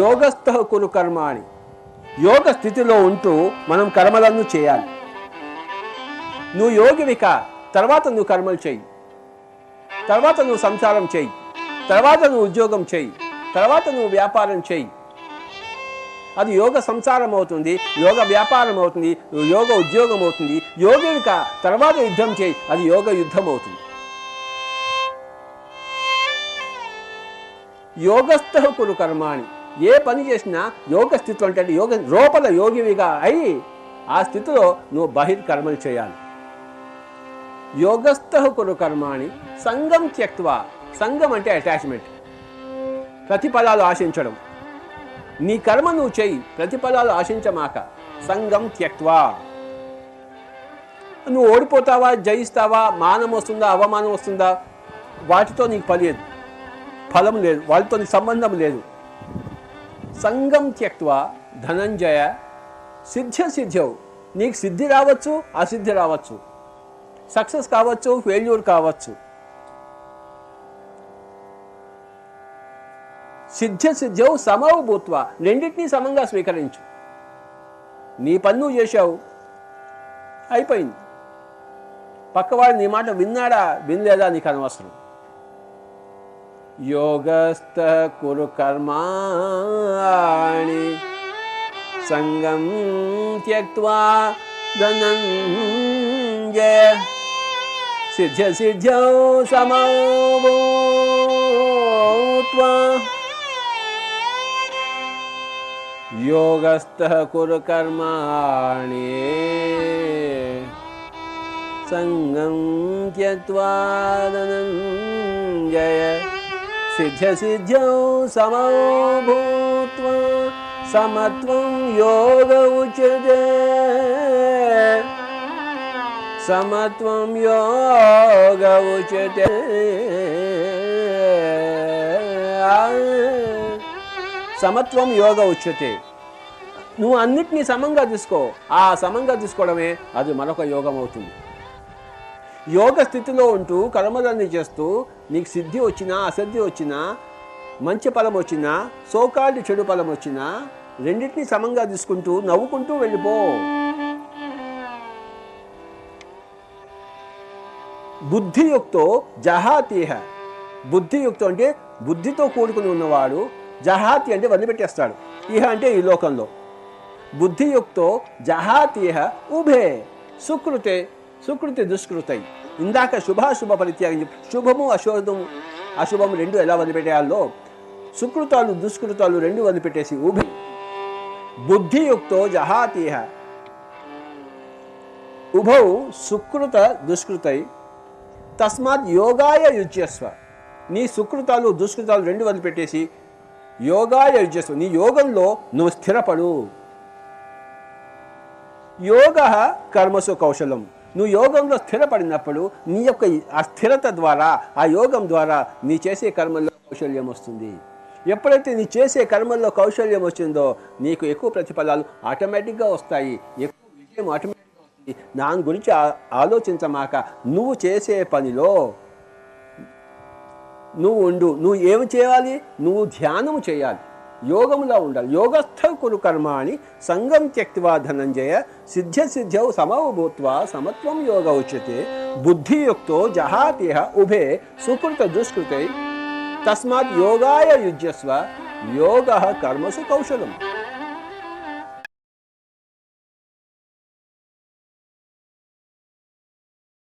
యోగస్థ కురు కర్మాణి. యోగ స్థితిలో ఉంటూ మనం కర్మలను చేయాలి. నువ్వు యోగివిక తర్వాత నువ్వు కర్మలు చేయి. తర్వాత నువ్వు సంసారం చేయి. తర్వాత నువ్వు ఉద్యోగం చేయి. తర్వాత నువ్వు వ్యాపారం చేయి. అది యోగ సంసారం అవుతుంది యోగ వ్యాపారం అవుతుంది యోగ ఉద్యోగం అవుతుంది. యోగివిక తర్వాత యుద్ధం చేయి అది యోగ యుద్ధం అవుతుంది. యోగస్థ కురు కర్మాణి. ఏ పని చేసినా యోగ స్థితిలో అంటే యోగ లోపల యోగివిగా అయి ఆ స్థితిలో నువ్వు బహిర్కర్మలు చేయాలి. యోగస్థ కురు కర్మాణి సంఘం త్యక్వా సంఘం అంటే అటాచ్మెంట్ ప్రతిఫలాలు ఆశించడం. నీ కర్మ నువ్వు చెయ్యి ప్రతిఫలాలు ఆశించమాక. సంఘం త్యక్వా నువ్వు ఓడిపోతావా జయిస్తావా మానం వస్తుందా అవమానం వస్తుందా? వాటితో నీకు పలేదు ఫలం లేదు. వాళ్ళతో నీకు సంబంధం లేదు. సంగం త్యక్వ ధనంజయ. సిద్ధ్య సిద్ధ్యవు నీకు సిద్ధి రావచ్చు అసిద్ధి రావచ్చు. సక్సెస్ కావచ్చు ఫెయిల్యూర్ కావచ్చు. సిద్ధ్య సిద్ధ్యవు సమవు భూత్వ. రెండింటినీ సమంగా స్వీకరించు. నీ పని నువ్వు చేశావు. అయిపోయింది. పక్కవాడు నీ మాట విన్నాడా వినలేదా నీకు అనవసరం? योगस्तः कुरु कर्माणि। सङ्गं त्यक्त्वा धनं जय सिद्ध सिद्धौ कुरु कर्माणि। सङ्गं त्यक्त्वा धनञ्जय। సిద్ధ్యసిద్ధ్యౌ సమౌ భూత్వా సమత్వం యోగ ఉచ్యతే. సమత్వం యోగ ఉచ్యతే. సమత్వం యోగ ఉచ్యతే. నువ్వు అన్నిటినీ సమంగా తీసుకో. ఆ సమంగా తీసుకోవడమే అది మరొక యోగం అవుతుంది. యోగ స్థితిలో ఉంటూ కర్మలన్నీ చేస్తూ నీకు సిద్ధి వచ్చినా అసిద్ధి వచ్చినా మంచి ఫలం వచ్చినా సోకాళ్ళు చెడు ఫలం వచ్చినా రెండింటినీ సమంగా తీసుకుంటూ నవ్వుకుంటూ వెళ్ళిపో. బుద్ధియుక్తో జహాతీహ. బుద్ధియుక్తం అంటే బుద్ధితో కూడుకుని ఉన్నవాడు జహాతి అంటే వదిలిపెట్టేస్తాడు. ఇహ అంటే ఈ లోకంలో. బుద్ధియుక్తో జహాతీహ ఉభే సుకృతే సుకృతి దుష్కృతై. ఇందాక శుభాశుభ పరిత్యాగం చెప్పి శుభము అశుభము అశుభము రెండు ఎలా వదిలిపెట్టేయాలో? సుకృతాలు దుష్కృతాలు రెండు వదిలిపెట్టేసి ఉభే బుద్ధియుక్తో జహాతీహ. ఉభౌ సుకృత దుష్కృతై. తస్మాత్ యోగాయ యుజ్యస్వ. నీ సుకృతాలు దుష్కృతాలు రెండు వదిలిపెట్టేసి యోగాయ యుజ్యస్వ. నీ యోగంలో నువ్వు స్థిరపడు. యోగ కర్మసు కౌశలం. నువ్వు యోగంలో స్థిరపడినప్పుడు నీ యొక్క ఆ స్థిరత ద్వారా ఆ యోగం ద్వారా నీ చేసే కర్మల్లో కౌశల్యం వస్తుంది. ఎప్పుడైతే నీ చేసే కర్మల్లో కౌశల్యం వచ్చిందో నీకు ఎక్కువ ప్రతిఫలాలు ఆటోమేటిక్గా వస్తాయి. ఎక్కువ విజయం ఆటోమేటిక్గా వస్తుంది. దాని గురించి ఆలోచించమాక నువ్వు చేసే పనిలో నువ్వు ఉండు. నువ్వు ఏమి చేయాలి? నువ్వు ధ్యానము చేయాలి. యోగములో ఉండాలి. యోగస్థ కురు కర్మాణి సంగం త్యక్తివా ధనంజయ సిద్ధ్య సిద్ధ్యౌ సమౌ సమత్వం యోగ ఉచ్యతే బుద్ధియుక్తో జహాతిహ ఉభే సుకృత దుష్కృతై తస్మాత్ యోగాయ యుజ్యస్వ యోగ కర్మసు కౌశలం